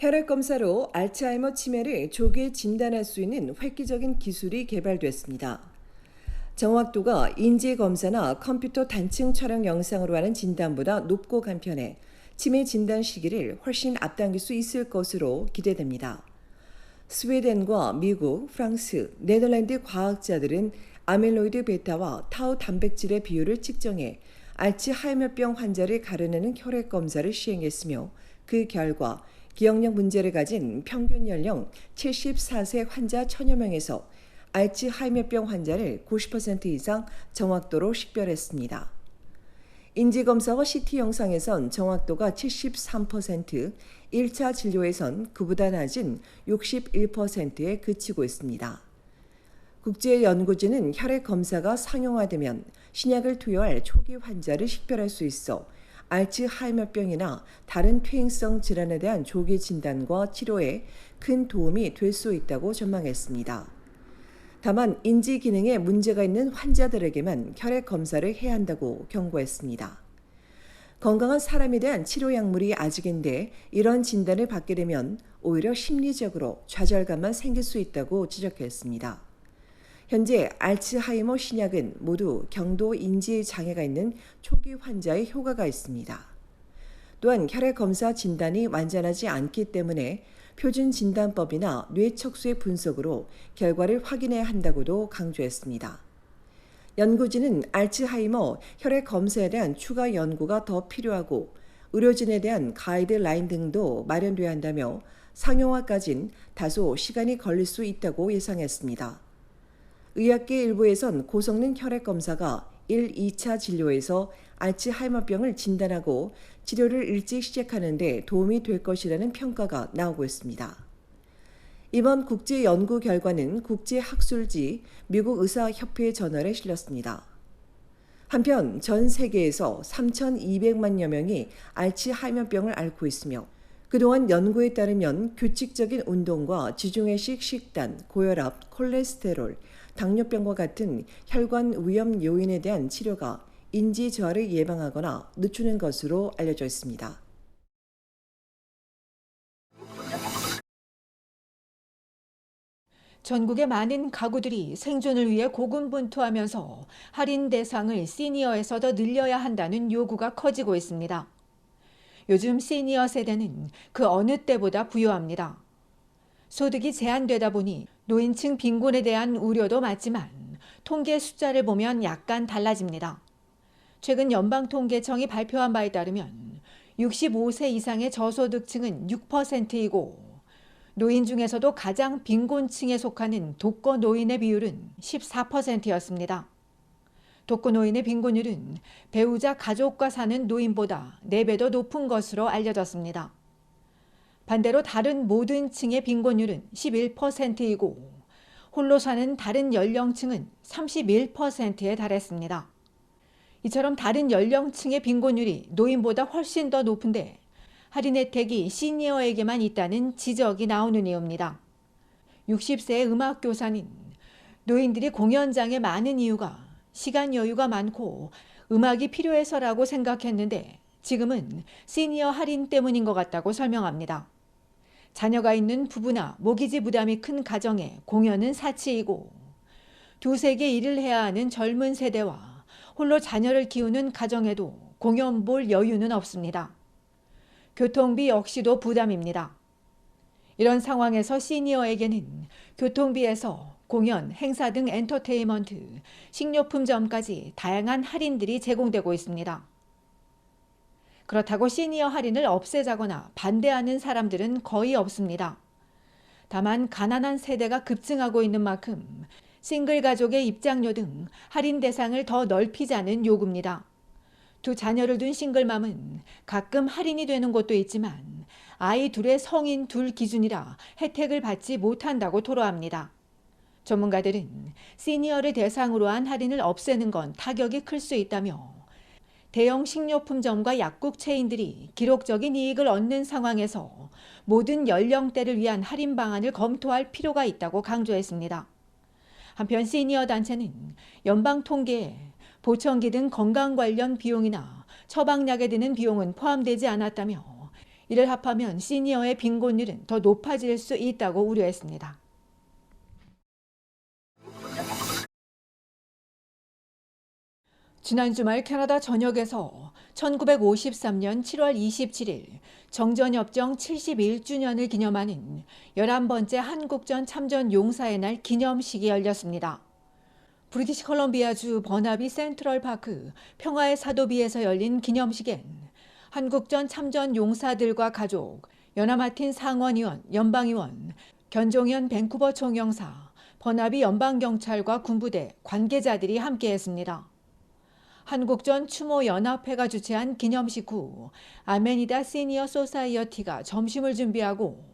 혈액 검사로 알츠하이머 치매를 조기에 진단할 수 있는 획기적인 기술이 개발됐습니다. 정확도가 인지 검사나 컴퓨터 단층 촬영 영상으로 하는 진단보다 높고 간편해 치매 진단 시기를 훨씬 앞당길 수 있을 것으로 기대됩니다. 스웨덴과 미국, 프랑스, 네덜란드 과학자들은 아멜로이드 베타와 타우 단백질의 비율을 측정해 알츠하이머병 환자를 가려내는 혈액 검사를 시행했으며 그 결과 기억력 문제를 가진 평균 연령 74세 환자 천여 명에서 알츠하이머병 환자를 90% 이상 정확도로 식별했습니다. 인지검사와 CT 영상에선 정확도가 73%, 1차 진료에선 그보다 낮은 61%에 그치고 있습니다. 국제연구진은 혈액 검사가 상용화되면 신약을 투여할 초기 환자를 식별할 수 있어 알츠하이머병이나 다른 퇴행성 질환에 대한 조기 진단과 치료에 큰 도움이 될 수 있다고 전망했습니다. 다만 인지 기능에 문제가 있는 환자들에게만 혈액 검사를 해야 한다고 경고했습니다. 건강한 사람에 대한 치료 약물이 아직인데 이런 진단을 받게 되면 오히려 심리적으로 좌절감만 생길 수 있다고 지적했습니다. 현재 알츠하이머 신약은 모두 경도 인지 장애가 있는 초기 환자의 효과가 있습니다. 또한 혈액 검사 진단이 완전하지 않기 때문에 표준 진단법이나 뇌척수의 분석으로 결과를 확인해야 한다고도 강조했습니다. 연구진은 알츠하이머 혈액 검사에 대한 추가 연구가 더 필요하고 의료진에 대한 가이드라인 등도 마련돼야 한다며 상용화까진 다소 시간이 걸릴 수 있다고 예상했습니다. 의학계 일부에선 고성능 혈액 검사가 1, 2차 진료에서 알츠하이머병을 진단하고 치료를 일찍 시작하는 데 도움이 될 것이라는 평가가 나오고 있습니다. 이번 국제 연구 결과는 국제 학술지 미국 의사협회 저널에 실렸습니다. 한편 전 세계에서 3,200만여 명이 알츠하이머병을 앓고 있으며 그동안 연구에 따르면 규칙적인 운동과 지중해식 식단, 고혈압, 콜레스테롤, 당뇨병과 같은 혈관 위험 요인에 대한 치료가 인지 저하를 예방하거나 늦추는 것으로 알려져 있습니다. 전국의 많은 가구들이 생존을 위해 고군분투하면서 할인 대상을 시니어에서 더 늘려야 한다는 요구가 커지고 있습니다. 요즘 시니어 세대는 그 어느 때보다 부유합니다. 소득이 제한되다 보니 노인층 빈곤에 대한 우려도 맞지만 통계 숫자를 보면 약간 달라집니다. 최근 연방통계청이 발표한 바에 따르면 65세 이상의 저소득층은 6%이고 노인 중에서도 가장 빈곤층에 속하는 독거 노인의 비율은 14%였습니다. 독거 노인의 빈곤율은 배우자 가족과 사는 노인보다 4배 더 높은 것으로 알려졌습니다. 반대로 다른 모든 층의 빈곤율은 11%이고 홀로 사는 다른 연령층은 31%에 달했습니다. 이처럼 다른 연령층의 빈곤율이 노인보다 훨씬 더 높은데 할인 혜택이 시니어에게만 있다는 지적이 나오는 이유입니다. 60세의 음악 교사는 노인들이 공연장에 많은 이유가 시간 여유가 많고 음악이 필요해서라고 생각했는데 지금은 시니어 할인 때문인 것 같다고 설명합니다. 자녀가 있는 부부나 모기지 부담이 큰 가정에 공연은 사치이고 두세 개 일을 해야 하는 젊은 세대와 홀로 자녀를 키우는 가정에도 공연 볼 여유는 없습니다. 교통비 역시도 부담입니다. 이런 상황에서 시니어에게는 교통비에서 공연, 행사 등 엔터테인먼트, 식료품점까지 다양한 할인들이 제공되고 있습니다. 그렇다고 시니어 할인을 없애자거나 반대하는 사람들은 거의 없습니다. 다만 가난한 세대가 급증하고 있는 만큼 싱글 가족의 입장료 등 할인 대상을 더 넓히자는 요구입니다. 두 자녀를 둔 싱글맘은 가끔 할인이 되는 곳도 있지만 아이 둘의 성인 둘 기준이라 혜택을 받지 못한다고 토로합니다. 전문가들은 시니어를 대상으로 한 할인을 없애는 건 타격이 클 수 있다며 대형 식료품점과 약국 체인들이 기록적인 이익을 얻는 상황에서 모든 연령대를 위한 할인 방안을 검토할 필요가 있다고 강조했습니다. 한편 시니어 단체는 연방 통계에 보청기 등 건강 관련 비용이나 처방약에 드는 비용은 포함되지 않았다며 이를 합하면 시니어의 빈곤율은 더 높아질 수 있다고 우려했습니다. 지난 주말 캐나다 전역에서 1953년 7월 27일 정전협정 71주년을 기념하는 11번째 한국전 참전 용사의 날 기념식이 열렸습니다. 브리티시 컬럼비아주 버나비 센트럴 파크 평화의 사도비에서 열린 기념식엔 한국전 참전 용사들과 가족, 연하마틴 상원의원, 연방의원, 견종현 밴쿠버 총영사, 버나비 연방경찰과 군부대 관계자들이 함께했습니다. 한국전 추모 연합회가 주최한 기념식 후 아메니다 시니어 소사이어티가 점심을 준비하고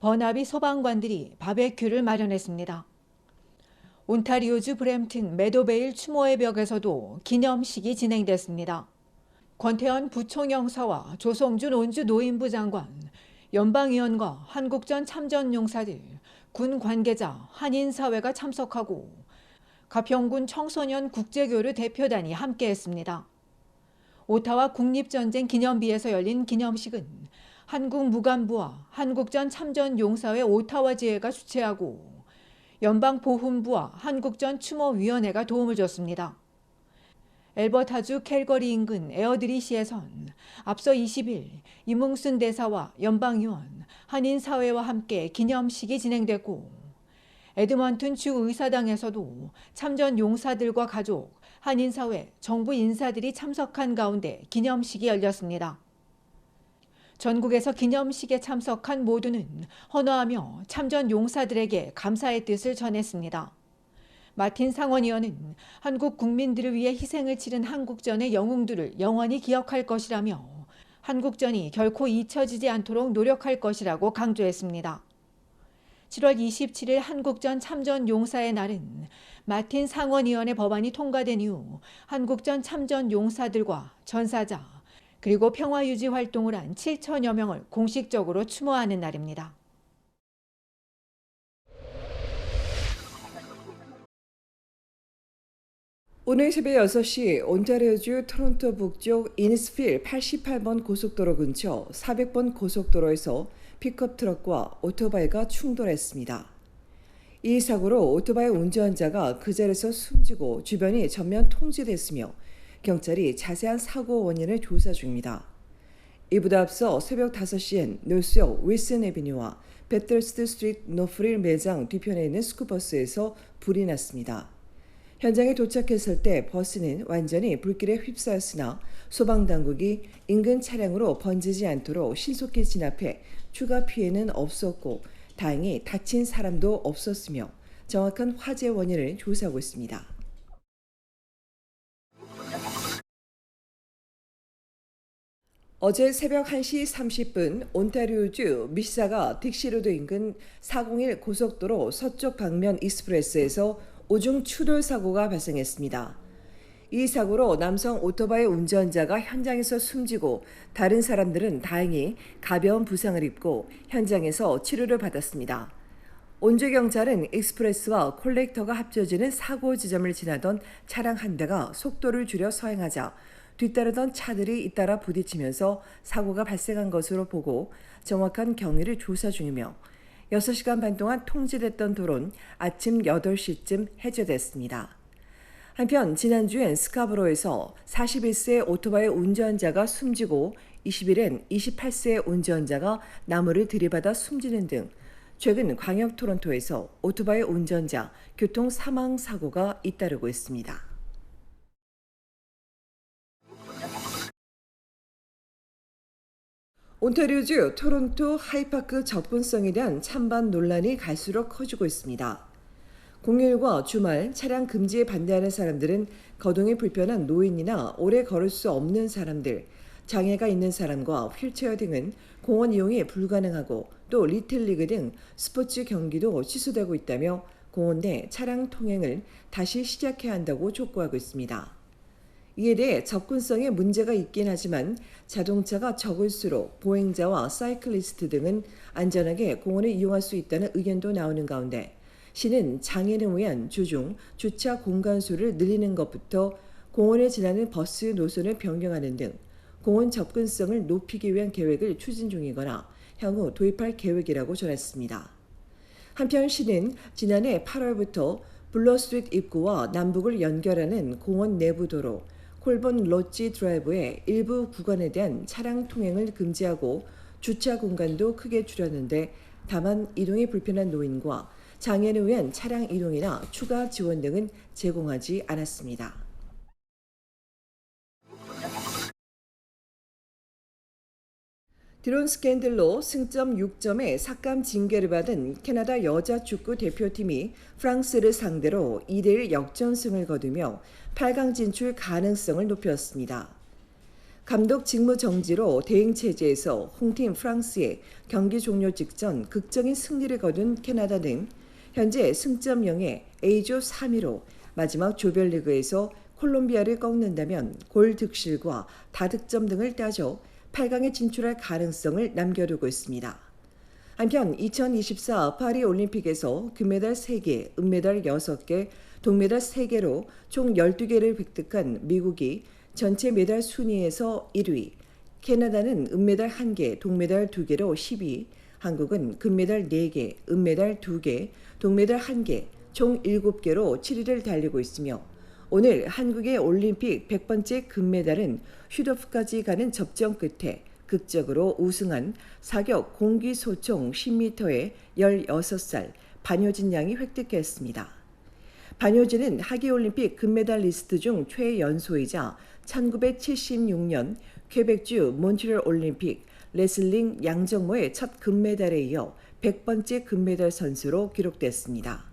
버나비 소방관들이 바베큐를 마련했습니다. 온타리오주 브램튼 메도베일 추모의 벽에서도 기념식이 진행됐습니다. 권태현 부총영사와 조성준 온주 노인부 장관, 연방위원과 한국전 참전용사들, 군 관계자, 한인사회가 참석하고 가평군 청소년 국제교류 대표단이 함께했습니다. 오타와 국립전쟁 기념비에서 열린 기념식은 한국 무관부와 한국전 참전용사회 오타와 지회가 주최하고 연방보훈부와 한국전 추모위원회가 도움을 줬습니다. 엘버타주 캘거리 인근 에어드리시에선 앞서 20일 이뭉순 대사와 연방의원, 한인사회와 함께 기념식이 진행됐고 에드먼튼 주 의사당에서도 참전 용사들과 가족, 한인사회, 정부 인사들이 참석한 가운데 기념식이 열렸습니다. 전국에서 기념식에 참석한 모두는 헌화하며 참전 용사들에게 감사의 뜻을 전했습니다. 마틴 상원의원은 한국 국민들을 위해 희생을 치른 한국전의 영웅들을 영원히 기억할 것이라며 한국전이 결코 잊혀지지 않도록 노력할 것이라고 강조했습니다. 7월 27일 한국전 참전 용사의 날은 마틴 상원의원의 법안이 통과된 이후 한국전 참전 용사들과 전사자 그리고 평화유지 활동을 한 7천여 명을 공식적으로 추모하는 날입니다. 오늘 새벽 6시 온타리오주 토론토 북쪽 이니스필 88번 고속도로 근처 400번 고속도로에서 픽업 트럭과 오토바이가 충돌했습니다. 이 사고로 오토바이 운전자가 그 자리에서 숨지고 주변이 전면 통제됐으며 경찰이 자세한 사고 원인을 조사 중입니다. 이보다 앞서 새벽 5시엔 노스역 윌슨 에비뉴와 베틀스트 스트리트 노프릴 매장 뒤편에 있는 스쿠버스에서 불이 났습니다. 현장에 도착했을 때 버스는 완전히 불길에 휩싸였으나 소방당국이 인근 차량으로 번지지 않도록 신속히 진압해 추가 피해는 없었고 다행히 다친 사람도 없었으며 정확한 화재 원인을 조사하고 있습니다. 어제 새벽 1시 30분 온타리오주 미시사가 딕시로드 인근 401 고속도로 서쪽 방면 익스프레스에서 오중 추돌 사고가 발생했습니다. 이 사고로 남성 오토바이 운전자가 현장에서 숨지고 다른 사람들은 다행히 가벼운 부상을 입고 현장에서 치료를 받았습니다. 온주 경찰은 익스프레스와 콜렉터가 합쳐지는 사고 지점을 지나던 차량 한 대가 속도를 줄여 서행하자 뒤따르던 차들이 잇따라 부딪히면서 사고가 발생한 것으로 보고 정확한 경위를 조사 중이며 6시간 반 동안 통제됐던 도로는 아침 8시쯤 해제됐습니다. 한편 지난주엔 스카브로에서 41세 오토바이 운전자가 숨지고 20일엔 28세 운전자가 나무를 들이받아 숨지는 등 최근 광역 토론토에서 오토바이 운전자 교통 사망 사고가 잇따르고 있습니다. 온타리오주 토론토 하이파크 접근성에 대한 찬반 논란이 갈수록 커지고 있습니다. 공휴일과 주말 차량 금지에 반대하는 사람들은 거동이 불편한 노인이나 오래 걸을 수 없는 사람들, 장애가 있는 사람과 휠체어 등은 공원 이용이 불가능하고 또 리틀리그 등 스포츠 경기도 취소되고 있다며 공원 내 차량 통행을 다시 시작해야 한다고 촉구하고 있습니다. 이에 대해 접근성에 문제가 있긴 하지만 자동차가 적을수록 보행자와 사이클리스트 등은 안전하게 공원을 이용할 수 있다는 의견도 나오는 가운데 시는 장애인을 위한 주중 주차 공간 수를 늘리는 것부터 공원을 지나는 버스 노선을 변경하는 등 공원 접근성을 높이기 위한 계획을 추진 중이거나 향후 도입할 계획이라고 전했습니다. 한편 시는 지난해 8월부터 블러스트리트 입구와 남북을 연결하는 공원 내부 도로 콜본 로지 드라이브의 일부 구간에 대한 차량 통행을 금지하고 주차 공간도 크게 줄였는데 다만 이동이 불편한 노인과 장애인을 위한 차량 이동이나 추가 지원 등은 제공하지 않았습니다. 드론 스캔들로 승점 6점의 삭감 징계를 받은 캐나다 여자 축구 대표팀이 프랑스를 상대로 2대1 역전승을 거두며 8강 진출 가능성을 높였습니다. 감독 직무 정지로 대행 체제에서 홍팀 프랑스의 경기 종료 직전 극적인 승리를 거둔 캐나다는 현재 승점 0에 A조 3위로 마지막 조별리그에서 콜롬비아를 꺾는다면 골 득실과 다득점 등을 따져 8강에 진출할 가능성을 남겨두고 있습니다. 한편 2024 파리 올림픽에서 금메달 3개, 은메달 6개, 동메달 3개로 총 12개를 획득한 미국이 전체 메달 순위에서 1위, 캐나다는 은메달 1개, 동메달 2개로 10위, 한국은 금메달 4개, 은메달 2개, 동메달 1개, 총 7개로 7위를 달리고 있으며 오늘 한국의 올림픽 100번째 금메달은 슈더프까지 가는 접전 끝에 극적으로 우승한 사격 공기 소총 10m의 16살 반효진 양이 획득했습니다. 반효진은 하계올림픽 금메달 리스트 중 최연소이자 1976년 퀘벡주 몬트리올 올림픽 레슬링 양정모의 첫 금메달에 이어 100번째 금메달 선수로 기록됐습니다.